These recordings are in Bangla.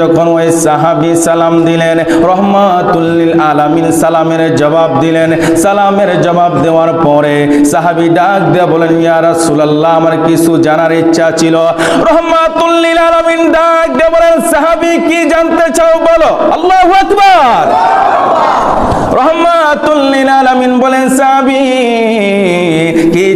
যখন ওই সাহাবি সালাম দিলেন রহমাতুল্লিল আলামিন সালামের জবাব দিলেন। সালামের জবাব দেওয়ার পরে সাহাবি ডাক দিয়ে বলেন, ইয়া রাসূলুল্লাহ, আমার কিছু জানার ইচ্ছা ছিল। রহমাতুল্লিল আলামিন ডাক দিয়ে বলেন, সাহাবি, কি জানতে চাও বলো? আল্লাহু আকবার। রহমাতুল্লিল আলামিন বলেন, সাহাবি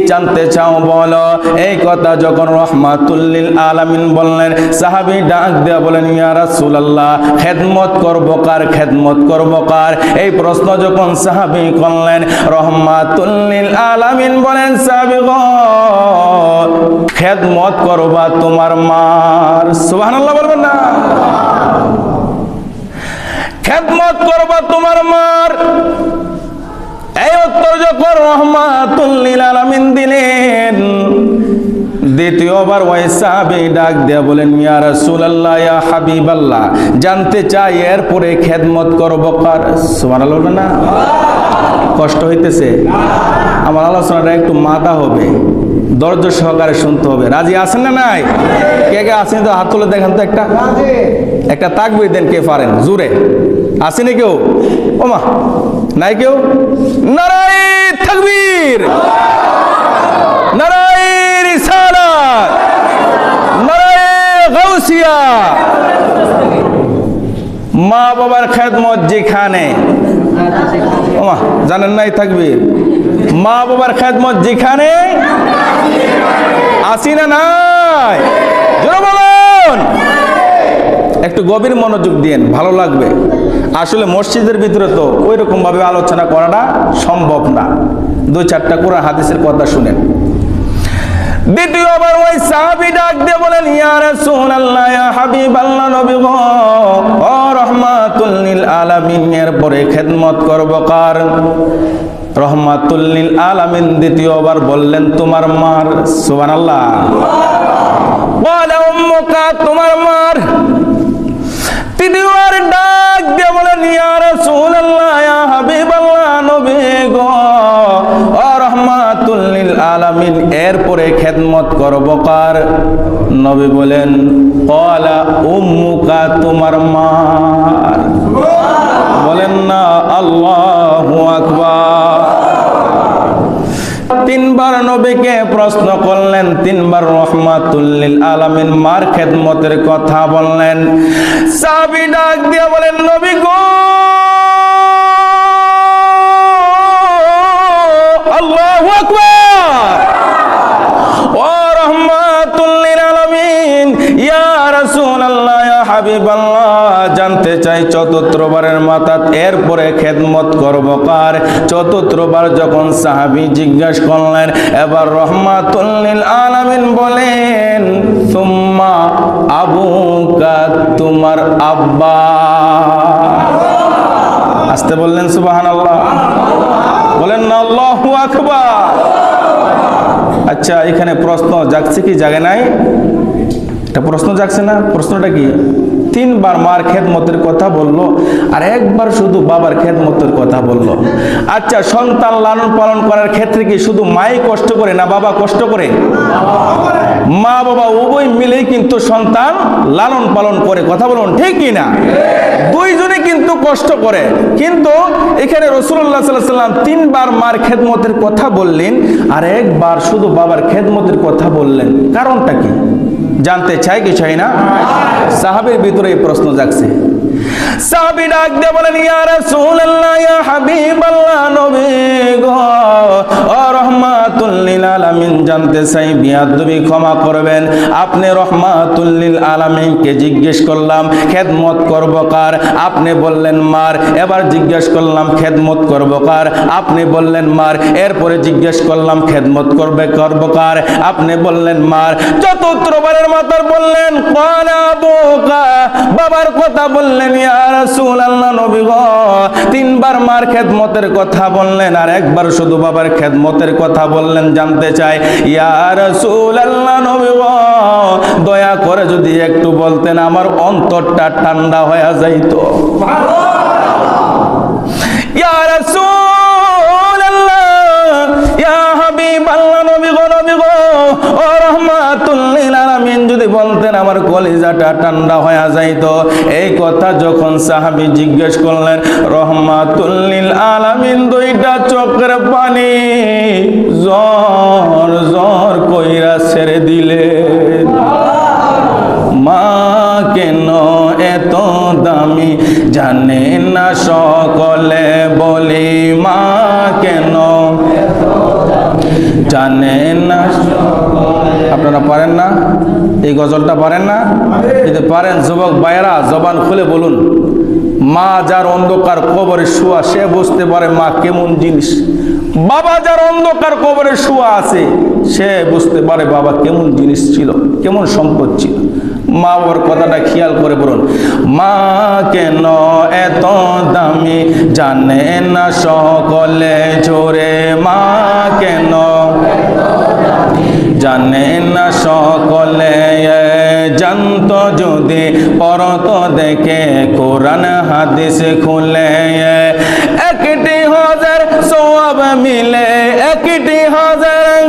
জানতে চাও বলো। এই কথা যখন রহমাতুল্লিল আলামিন বললেন, সাহাবি ডাক দেয়া বলেন, ইয়া রাসূলুল্লাহ, খেদমত করব কার, খেদমত করব কার? এই প্রশ্ন যখন সাহাবি করলেন, রহমাতুল্লিল আলামিন বলেন, সাহাবি গো, খেদমত করবা তোমার মার। সুবহানাল্লাহ বলবেন না। খেদমত করবা তোমার মার। যখন রহমাতুল্লিল আলামিন দিলেন। দ্বিতীয়বার ওই সাহাবী ডাক দেয়া বলেন ইয়া রাসূলুল্লাহ ইয়া হাবিবাল্লাহ জানতে চাই এরপরে খেদমত করব কার? সুবহানাল্লাহ না। কষ্ট হইতেছে। আমার আলোচনাটা একটু মাদা হবে। ধৈর্য সহকারে শুনতে হবে। রাজি আছেন না নাই? কে কে আছেন? তো হাত তুলে দেখেন তো একটা। একটা তাকবির দেন কে পারেন। জুড়ে আসেনি কেউ ওমা। নাই কেউ? নারাই তাকবীর নারাই রিসালাত। নারাই গাউসিয়া। মা বাবার খেদমত যেখানে। ওমা, জানেন নাই তাকবীর মা বাবার খেদমত যেখানে আসি না নাই বলুন। একটু গভীর মনোযোগ দিন ভালো লাগবে। আসলে মসজিদের ভিতরে তো ওই রকম ভাবে আলোচনা করাটা সম্ভব না। দুই চারটা কোরআন হাদিসের কথা শুনেন। দ্বিতীয়বার করব কার? দ্বিতীয়বার বললেন, তোমার মার উম্মুকা, তোমার মার তৃতীয়বার ডাক দিয়ে আলামিন, এরপরে খেদমত করব কার? নবী বলেন উম্মুকা, তোমার মা। বলেন, না, আল্লাহু আকবার। তিনবার নবীকে প্রশ্ন করলেন, তিনবার রহমাতুল্লিল আলামিন মার খেদমতের কথা বললেন। সাবি ডাক দিয়ে বলেন, নবী গো চাই চতুর্থবারের মাথাত, এরপরে খেদমত করব কার? চতুর্থবার যখন সাহাবি জিজ্ঞাস করলেন, এবার রহমাতুল্লিল আলামিন বলেন, সুম্মা আবুকা, তোমার আব্বা। আসতে বললেন, সুবহানাল্লাহ। বলেন না আল্লাহু আকবার। আচ্ছা এখানে প্রশ্ন জাগছে কি, জাগে নাই? একটা প্রশ্ন জাগছে না? প্রশ্নটা কি? তিনবার মার খেদমতের কথা বলল আর একবার শুধু বাবার খেদমতের কথা বলল। আচ্ছা সন্তান লালন পালন করার ক্ষেত্রে কি শুধু মাই কষ্ট করে না বাবা কষ্ট করে? মা বাবা উভয় মিলেই কিন্তু সন্তান লালন পালন করে, কথা বলুন ঠিক না? দুইজনে কিন্তু কষ্ট করে। কিন্তু এখানে রসুল্লাহ সাল্লাহ সাল্লাম তিনবার মার খেদমতের কথা বললেন আর একবার শুধু বাবার খেদমতের কথা বললেন। কারণটা কি? জানতে চাই কি চাই না? সাহাবের ভিতরে এই প্রশ্ন জাগছে। সাহাবী ডাক দিয়ে বলেন, ইয়া রাসূলুল্লাহ, ইয়া হাবিবাল্লাহ, নবী গো, ও রহমাতুল লিল আলামিন জানতে চাই ক্ষমা করবেন। আপনি রহমাতুল লিল আলামিনকে জিজ্ঞেস করলাম, খেদমত করব কার? আপনি বললেন, মার। এবার জিজ্ঞেস করলাম, খেদমত করব কার? আপনি বললেন, মার। এরপরে জিজ্ঞেস করলাম, খেদমত করবে, করব কার? আপনি বললেন, মার। চতুর্থবারের মাতার বললেন বাবার কথা বললেন তিনবার মার খেদমতের কথা বললেন, আর একবার শুধু বাবার খেদমতের কথা বললেন। জানতে চাই ইয়ার আল্লাহ নবী দয়া করে যদি একটু বলতেন আমার অন্তরটা ঠান্ডা হয়ে যাইতো। ইয়ার রাসূলুল্লাহ আমার কলিজাটা ঠান্ডা হয়ে যাইত। এই কথা যখন সাহাবি জিজ্ঞেস করলেন, রহমাতুল্লিল আলামিন, দুইটা চোখের পানি জ্বর জ্বর কইরা ছেড়ে দিলে। মা কেন এত দামি? জানে না সকলে বলি, মা কেন? জানে না আপনারা পারেন না? এই গজলটা পারেন না? যদি পারেন, যুবক বাইরা জবান খুলে বলুন। মা যার অন্ধকার কবরে শুয়া, সে বুঝতে পারে মা কেমন জিনিস। বাবা যার অন্ধকার কবরে শুয়া আছে, সে বুঝতে পারে বাবা কেমন জিনিস ছিল, কেমন সম্পদ ছিল। মা বাবার কথাটা খেয়াল করে বলুন। মা কেন এত দামি, জানে না সকলে জোরে। মা কেন জানে না সকলে জানত যদি পরত দেখে কোরআন হাদিস খুলে। একটি হাজার সব মিলে, একটি হাজার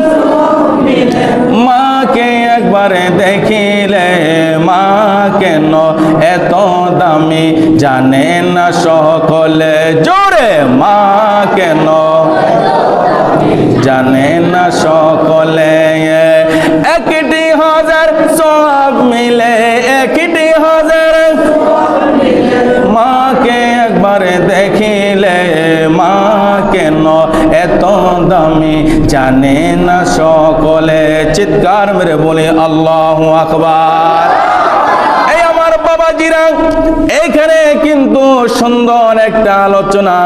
মাকে একবারে দেখিলে। মা কেন এত দামি? জানে না সকলে। জোরে, মা কেন? জানে না সকলে। দামি জানে না সকলে। চিৎকার মেরে বলে, আল্লাহ আকবার। এই আমার বাবাজিরা এইখানে কিন্তু সুন্দর একটা আলোচনা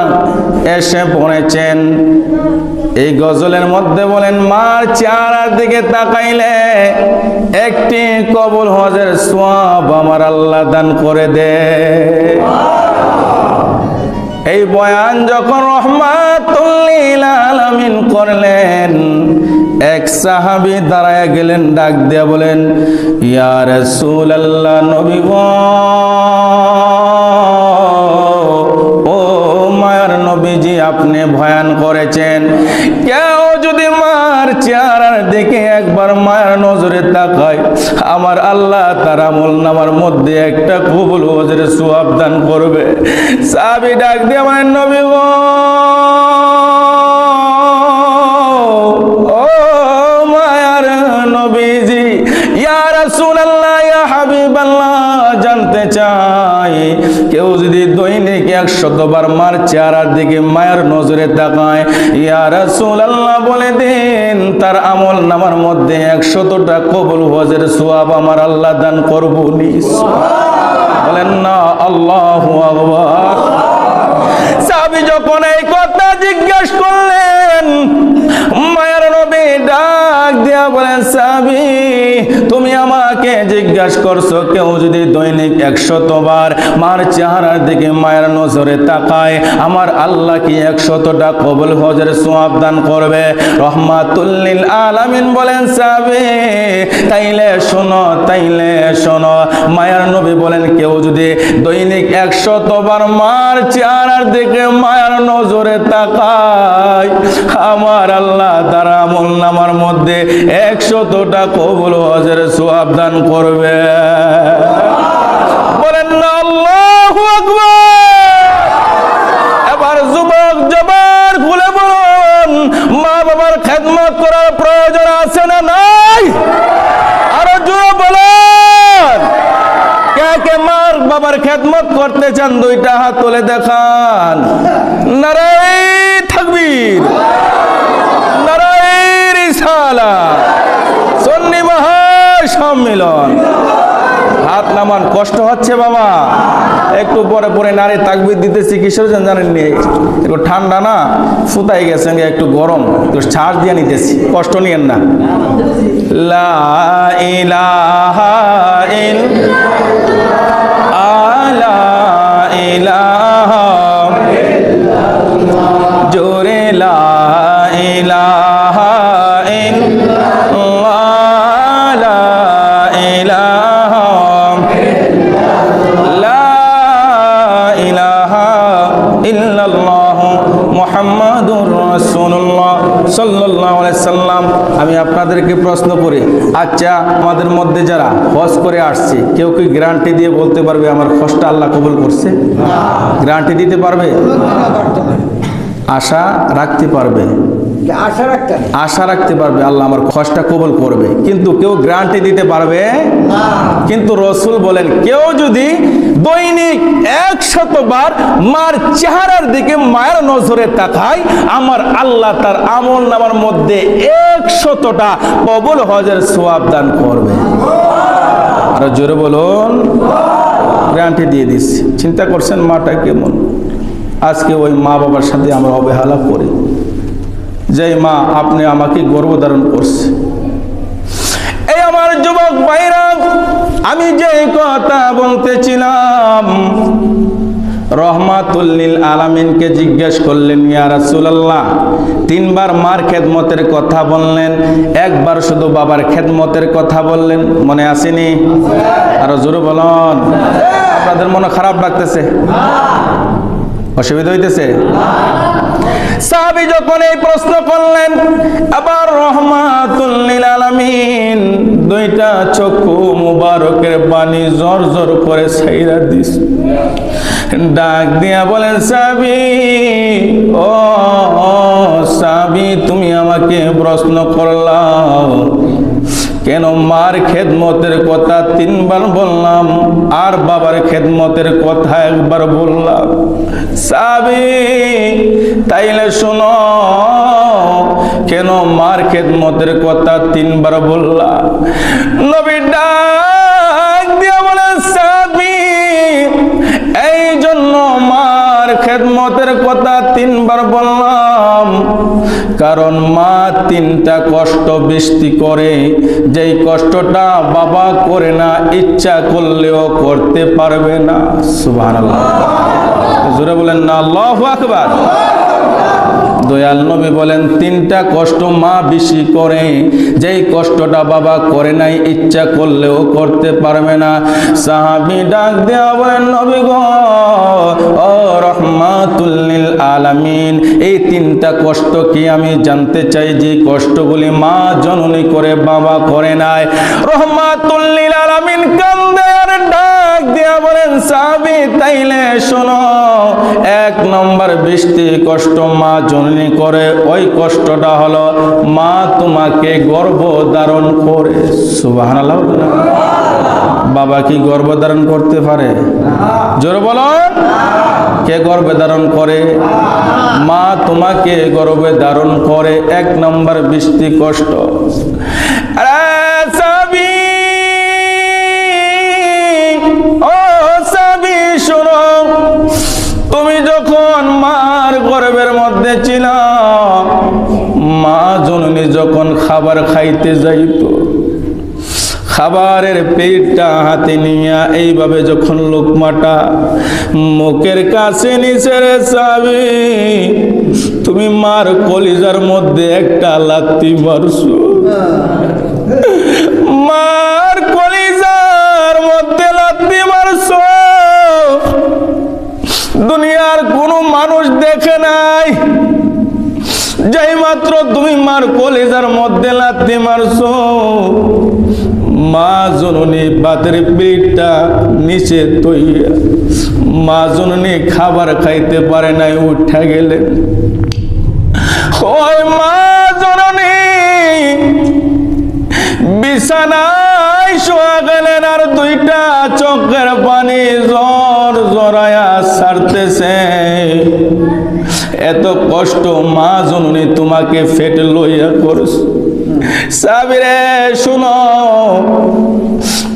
এসে পড়েছেন। এই গজলের মধ্যে বলেন, মার চেহারার দিকে তাকাইলে একটি কবুল হজের সোয়াব আমার আল্লাহ দান করে দে। এই বয়ান যখন রহমাতুল্লিল আলামিন করলেন, এক সাহাবি দাঁড়ায় গেলেন, ডাক দিয়ে বলেন, ইয়া রাসূলুল্লাহ নবী গো, ও মায়ার নবীজি, আপনি ভয়ান করেছেন। চেহারার দিকে একবার মায়ের নজরে তাকায়। আমার আল্লাহ তার আমল নামার মধ্যে একটা কবুল ওজরে সোয়াব দান করবে। সাবি ডাক দিয়ে আমার নবী একশতবার মার চেহারার দিকে মায়ের নজরে তাকায়। ইয়া রাসূলুল্লাহ বলে দিন, তার আমল নামার মধ্যে একশতটা কবুল হজের সোয়াব আমার আল্লাহ দান করব নিস বলেন না, আল্লাহ আকবার। সাহাবী যখন এই কথা জিজ্ঞেস করলেন দিয়া বলেন সাহাবী তুমি আমাকে করছ, কেউ যদি দৈনিক একশত বার মার চেহারার দিকে মায়ের নজরে তাকায়, আমার আল্লাহ কি একশতটা কবুল হজের সোয়াব দান করবে? রহমাতুল্লিল আলামিন বলেন সাহাবী তাইলে শোনো তাইলে শোনো। মায়ের নবী বলেন, কেউ যদি দৈনিক একশত বার মার চেহারার দিকে মায়ের নজরে তাকায় আমার আল্লাহ তার আমল নামার মধ্যে একশতটা কবুল হজের সোয়াব দান করবে। বলেন না, আল্লাহু এবার যুবক জবার খুলে বলুন, মা বাবার খেদমত করার প্রয়োজন আছে না নাই? আরও জোরে বলুন। কে মার বাবার খেদমত করতে চান, দুইটা হাত তুলে দেখান। নারাই রিসালা, সন্নি মহা হাত নামান, কষ্ট হচ্ছে বাবা। একটু পরে পরে নারী তাকবির দিতেছি কিসের জন্য জানেন নি একটু ঠান্ডা না? ফুতাই গেছে একটু গরম। একটু ছাড় দিয়ে নিতেছি, কষ্ট নিয়েন না। লা ইলাহা আপনাদেরকে প্রশ্ন করি আচ্ছা আমাদের মধ্যে যারা হজ করে আসছে, কেউ কি গ্যারান্টি দিয়ে বলতে পারবে আমার হজটা আল্লাহ কবুল করছে? গ্যারান্টি দিতে পারবে? আশা রাখতে পারবে। আশা রাখতে আশা রাখতে পারবে আল্লাহ আমার খসটা কবল করবে। কিন্তু কেউ গ্যারান্টি দিতে পারবে? কিন্তু রসুল বলেন কেউ যদি দৈনিক একশতবার মার চেহারার দিকে মায়ের নজরে তাকায় আমার আল্লাহ তার আমল নামার মধ্যে একশতটা কবল হজের সোয়াব দান করবে। আর জোরে বলুন। গ্যারান্টি দিয়ে দিচ্ছি। চিন্তা করছেন মাটা কেমন? আজকে ওই মা বাবার সাথে আমরা অবহেলা করি। যে মা, আপনি আমাকে গর্ভধারণ করছে। এই আমার যুবক ভাইরা, আমি যে কথা বলতেছিলাম রহমাতুল্লিল আলামিনকে জিজ্ঞেস করলেন, ইয়া রাসূলুল্লাহ, তিনবার মার খেদমতের কথা বললেন, একবার শুধু বাবার খেদমতের কথা বললেন, মনে আসেনি? আরও জোরে বলুন। আপনাদের মনে খারাপ লাগতেছে? অসুবিধা হইতেছে? সাহাবি যখন এই প্রশ্ন করলেন, আবার রহমাতুল্লিল আলামিন দুইটা চক্ষু মুবারকের পানি জর জর করে ছাইরা দিস। ডাক দিয়া বলেন সাবি ও সাবি তুমি আমাকে প্রশ্ন করলাম কেন মার খেদমতের কথা তিনবার বললাম? আর বাবার খেদমতের কথা একবার বললাম। সাবি, তাইলে শোনো, কেন মার খেদমতের কথা তিনবার বললাম? নবী বলে, সাবি এই জন্য মার খেদমতের কথা তিনবার বললাম। কারণ মা তিনটা কষ্ট বৃষ্টি করে। যেই কষ্টটা বাবা করে না, ইচ্ছা করলেও করতে পারবে না। সুবাহ জোরে বলেন না, আল্লাহ আকবার। দয়াল নবী বলেন, তিনটা কষ্ট মা বেশি করে। যেই কষ্টটা বাবা করে নাই, ইচ্ছা করলেও করতে পারবে না। সাহাবি ডাক দেওয়া বলেন, নবী গো, ও রহমাতুল্লিল আলামিন, এই তিনটা কষ্ট কি আমি জানতে চাই? যে কষ্টগুলি মা জননী করে, বাবা করে নাই। রহমাতুল্লিল আলামিন কান্দে আর ডাক দিয়া বলেন, সাহাবি, তাইলে শোনো এক নম্বর বৃষ্টি কষ্ট মা জননী করে। ওই কষ্টটা হলো মা তোমাকে গর্ব ধারণ করে। বাবা কি গর্ব ধারণ করতে পারে? জোর বলো। কে গর্ভে ধারণ করে? মা তোমাকে গর্ভে ধারণ করে। এক নম্বর বৃষ্টি কষ্ট। যখন মার গর্ভের মধ্যে ছিল, মা জননী যখন খাবার খাইতে যাইতো, খাবারের পেটটা হাতে নিয়ে এইভাবে যখন লোকমাটা মুখের কাছে নিচে রে চাবি, তুমি মার কলিজার মধ্যে একটা লাত্তি মারছো। মার কলিজার মধ্যে লাত্তি মারছো। দেখে নাই। যাই মাত্র তুমি মার কলেজার মধ্যে লাত্তি মারছো, মা জননী বাতের পেটটা নিচে তৈয়া। মা জননী খাবার খাইতে পারে নাই, উঠে গেলেন। ওই মা জননী, বিছানায় শোয়া গেলেন আর দুইটা চোখের পানি জ্বর জড়ায়া ছাড়তেছে এত কষ্ট মা জননী তোমাকে ফেটে লইয়া করছ। সাবিরে, শুনো,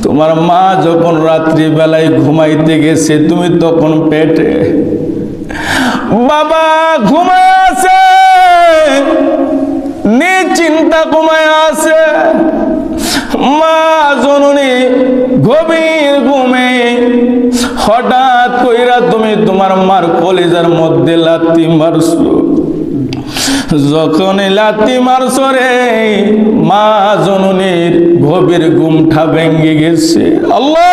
তোমার মা যখন রাত্রি বেলায় ঘুমাইতে গেছে, তুমি তখন পেটে, বাবা ঘুমায় আছে চিন্তা ঘুমায় আছে মা জননী গভীর ঘুমে হঠাৎ কইরা তুমি তোমার মার কলেজার মধ্যে লাত্তি মারছো। যখন লাত্তি মারছো রে, মা জননীর গভীর ঘুমটা ভেঙে গেছে। আল্লাহ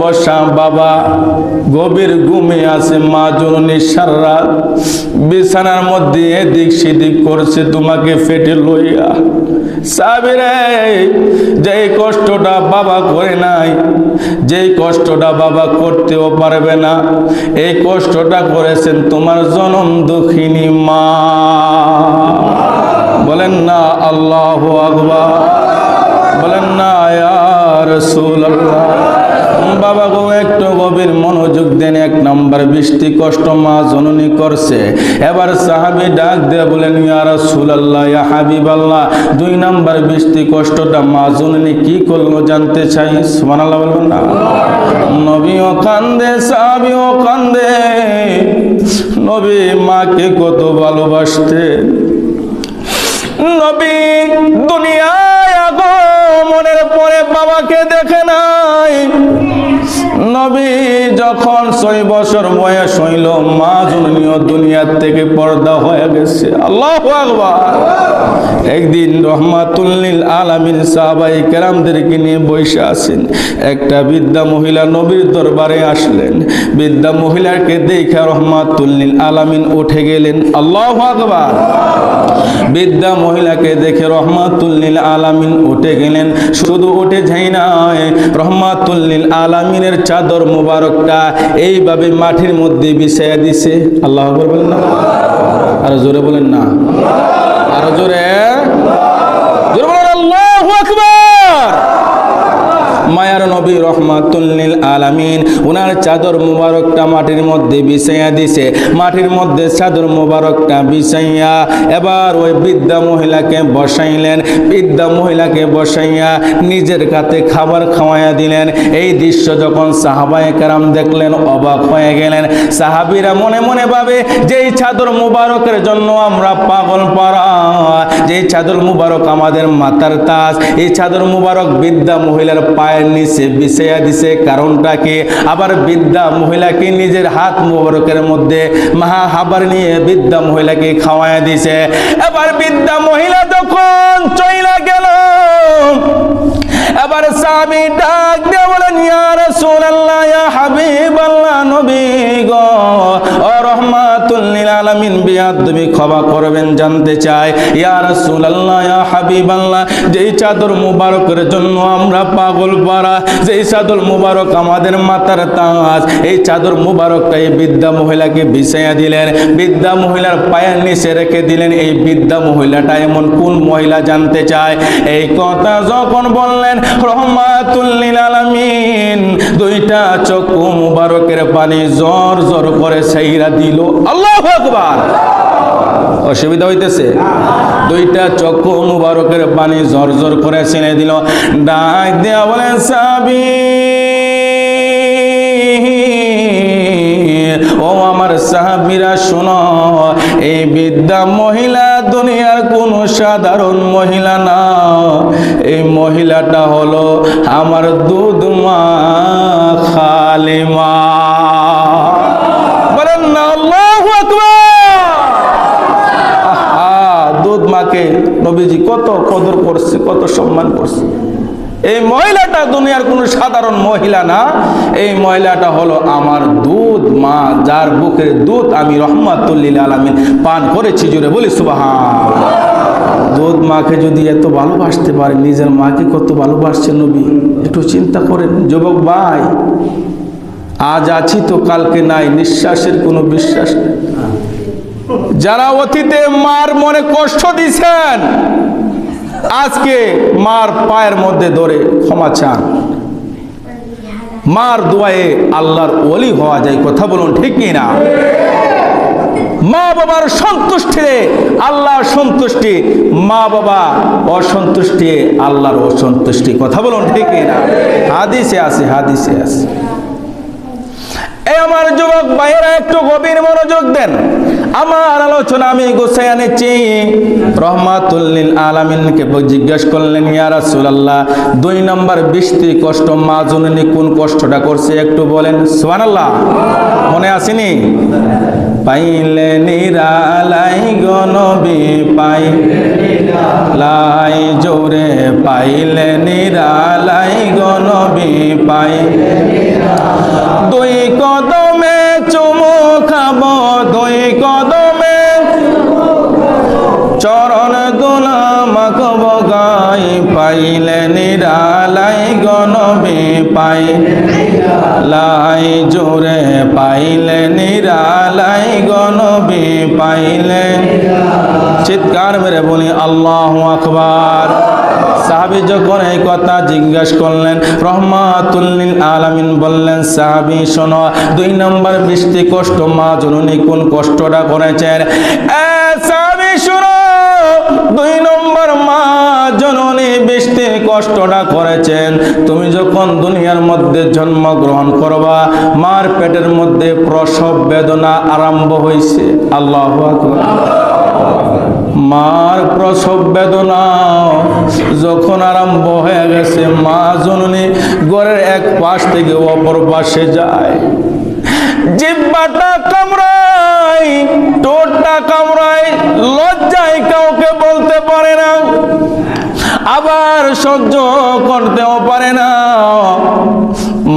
বর্ষা বাবা, গভীর ঘুমে আছে মা জননী সারা বিছানার মধ্যে এদিক সেদিক করছে তোমাকে ফেটে লইয়া। সাবিরে, যেই কষ্টটা বাবা করে নাই, যেই কষ্টটা বাবা করতেও পারবে না, এই কষ্টটা করেছেন তোমার জনম দুঃখিনী মা। বলেন না আল্লাহ আকবার, বলেন না রসুল বাবা গো একটু গভীর মনোযোগ দেন, এক নাম্বার বৃষ্টি কষ্ট মা জননী করছে। এবার সাহাবি ডাক দিয়ে বলেন, ইয়া রসুল ইয়া হাবিব দুই নাম্বার বৃষ্টি কষ্টটা মা জননী কি করল জানতে চাই? সুবহানাল্লাহ বলবেন না। নবীও কান্দে, সাহাবিও কান্দে। নবী মাকে কত ভালোবাসতেন নবী দুনিয়ায় আগমনের পরে বাবাকে দেখে নবী যখন ছয় বছর বয়স হইল, মা জননীয় দুনিয়ার থেকে পর্দা হয়ে গেছে। আল্লাহ একদিন রহমাতুল্লিল আলামিন সাহাবাই কেরামদেরকে নিয়ে বসে আছেন। একটা বৃদ্ধা মহিলা নবীর দরবারে আসলেন। বৃদ্ধা মহিলাকে দেখা রহমাতুল্লিল আলামিন উঠে গেলেন। আল্লাহ আকবার। বৃদ্ধা মহিলাকে দেখে রহমাতুল্লিল আলামিন উঠে গেলেন। শুধু উঠে যাই নাই, রহমাতুল্লিল আলামিনের চাদর মুবারকটা এইভাবে মাঠের মধ্যে বিছাইয়া দিছে। আল্লাহ বলবেন না? আর জোরে বলেন না। আর জোরে। জোরে বলেন, আল্লাহ আকবার! মায়ার নবী রহমাতুল্লিল আলামিন, উনার চাদর মুবারকটা মাটির মধ্যে বিছাইয়া দিছে। মাটির মধ্যে চাদর মুবারকটা বিছাইয়া এবার ওই বৃদ্ধা মহিলাকে বসাইলেন। বৃদ্ধা মহিলাকে বসাইয়া নিজের কাতে খাবার খাওয়াইয়া দিলেন। এই দৃশ্য যখন সাহাবায়ে কারাম দেখলেন, অবাক হয়ে গেলেন। সাহাবিরা মনে মনে ভাবে যে এই চাদর মুবারকের জন্য আমরা পাগল পারা যে চাদর মুবারক আমাদের মাথার তাস এই চাদর মুবারক বৃদ্ধা মহিলার পায়ের নিচে বিছাইয়া দিছে কারণটা আবার বৃদ্ধা মহিলাকে নিজের হাত মুবারকের মধ্যে মাহা হাবার নিয়ে বৃদ্ধা মহিলাকে খাওয়াইয়া দিছে। এবার বৃদ্ধা মহিলা তখন চইলা গেল, এবার স্বামী ডাক দিয়ে বলেন, ইয়া রাসূলুল্লাহ, ইয়া নবী গো। আলামিন বিয়াদ তুমি ক্ষমা করবেন, জানতে চাই। ইয়া রাসূলুল্লাহ, ইয়া হাবিবাল্লাহ, যেই চাদর মুবারকের জন্য আমরা পাগল পারা যেই চাদর মুবারক আমাদের মাথার তাজ, এই চাদর মুবারকটা এই বৃদ্ধা মহিলাকে বিছাইয়া দিলেন। বৃদ্ধা মহিলার পায়ের নিচে রেখে দিলেন। এই বৃদ্ধা মহিলাটা এমন কোন মহিলা জানতে চায়? এই কথা যখন বললেন রহমাতুল্লিল আলামিন, দুইটা চক্ষু মুবারকের পানি জোর জোর করে সেইরা দিল। আল্লাহ আকবার অসুবিধা হইতেছে। দুইটা চক্ষু মুবারকের পানি জোর করে ছেড়ে দিল। ডাক দেয়া বলে সাবি ও আমার সাহাবিরা, শোনো, এই বিদ্যা মহিলা দুনিয়ার কোন সাধারণ মহিলা না। এই মহিলাটা হলো আমার দুধ মা খালিমা বলেন না আল্লাহু আকবার আহা দুধ মাকে নবীজি কত কদর করছে, কত সম্মান করছে। এই মহিলাটা দুনিয়ার কোনো সাধারণ মহিলা না, এই মহিলাটা হলো আমার দুধ মা, যার বুকের দুধ আমি রহমাতুল্লিল আলামিন পান করেছি জুড়ে বলি সুবাহান দুধ মাকে যদি এত ভালোবাসতে পারে, নিজের মাকে কত ভালোবাসছে নবী? একটু চিন্তা করেন, যুবক ভাই, আজ আছি তো, কালকে নাই, নিঃশ্বাসের কোনো বিশ্বাস নেই। যারা অতীতে মার মনে কষ্ট দিছেন, আজকে মার পায়ের মধ্যে ধরে ক্ষমা চান। মার দোয়ায়ে আল্লাহর ওলি হওয়া যায়, কথা বলুন ঠিক কি না? মা বাবার সন্তুষ্টিরে আল্লাহর সন্তুষ্টি, মা বাবা অসন্তুষ্টি, আল্লাহর অসন্তুষ্টি, কথা বলুন ঠিক না? হাদিসে আছে হাদিসে আছে। আমার যুবক ভাইয়েরা, একটু গভীর মনোযোগ দেন। আমার আলোচনা আমি গোছাই আনেছি রহমাতুল্লিল আলামিনকে জিজ্ঞেস করলেন, ইয়া রাসূলুল্লাহ, দুই নম্বর বৃষ্টি কষ্ট মা কোন কষ্টটা করছে একটু বলেন। সুবহানাল্লাহ। মনে আসেনি? পাইলে নিরালাই গনবি পাই লাই জোরে পাইলে নিরালাই গনবি পাই। দুই কদমে চুমু খাব, দুই কদমে চরণ দোলা মাখব গাই। পাইলে নিরালাই গনবি পাই। লাই জোরে পাইলে নিরালাই গনবি পাইলে চিৎকার মেরে বলি, আল্লাহ আকবার। সাহাবি যখন এই কথা জিজ্ঞাসা করলেন রহমাতুল্লিল আলামিন, বললেন, সাহাবি, শোনো, দুই নম্বর বৃষ্টি কষ্ট মা জননী কোন কষ্টটা করেছেন? এ কষ্টটা করেছেন, তুমি যখন দুনিয়ার মধ্যে জন্মগ্রহণ করবা, মার পেটের মধ্যে প্রসব বেদনা আরম্ভ হয়েছে আল্লাহ মার প্রসব বেদনা যখন আরম্ভ হয়ে গেছে, মা জননী ঘরের এক পাশ থেকে অপর পাশে যায়। জিব্বাটা কামড়ায় টোটটা কামড়ায়, লজ্জায় কাউকে বলতে পারে না। আবার সহ্য করতেও পারে না।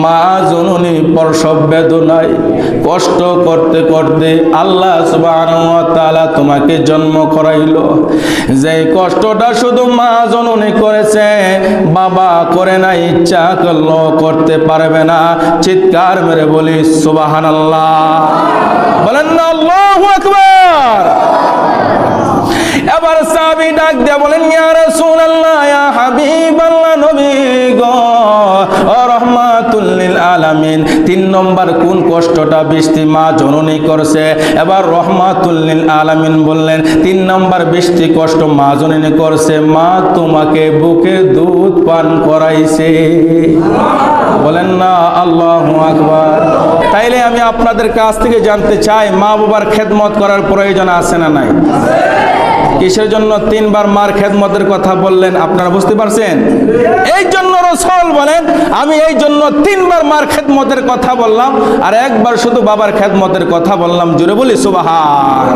মা জননী প্রসব বেদনায় কষ্ট করতে করতে আল্লাহ তাআলা তোমাকে জন্ম করাইলো। যে কষ্টটা শুধু মা জননী করেছে, বাবা করে না, ইচ্ছা করল করতে পারবে না। চিৎকার মেরে বলি সুবাহান আল্লাহ বলেন না, আল্লাহু আকবার। এবার সাহাবী ডাক দিয়ে বলেন, ইয়া আলামিন তিন নম্বর, কোন কষ্টটা বৃষ্টি মা জননী করছে? এবার রহমাতুল লিল আলামিন বললেন, তিন নম্বর, বৃষ্টি কষ্ট মা জননী করছে। মা তোমাকে বুকে দুধ পান করাইছে। বলেন না, আল্লাহ আকবার। তাইলে আমি আপনাদের কাছ থেকে জানতে চাই মা বাবার খেদমত করার প্রয়োজন আছে না নাই? কিসের জন্য তিনবার মার খেদমতের কথা বললেন আপনারা বুঝতে পারছেন? এই জন্য রসল বলেন, আমি এই জন্য তিনবার মার খেদমতের কথা বললাম, আর একবার শুধু বাবার খেদমতের কথা বললাম। জুড়ে বলি, সুবাহান।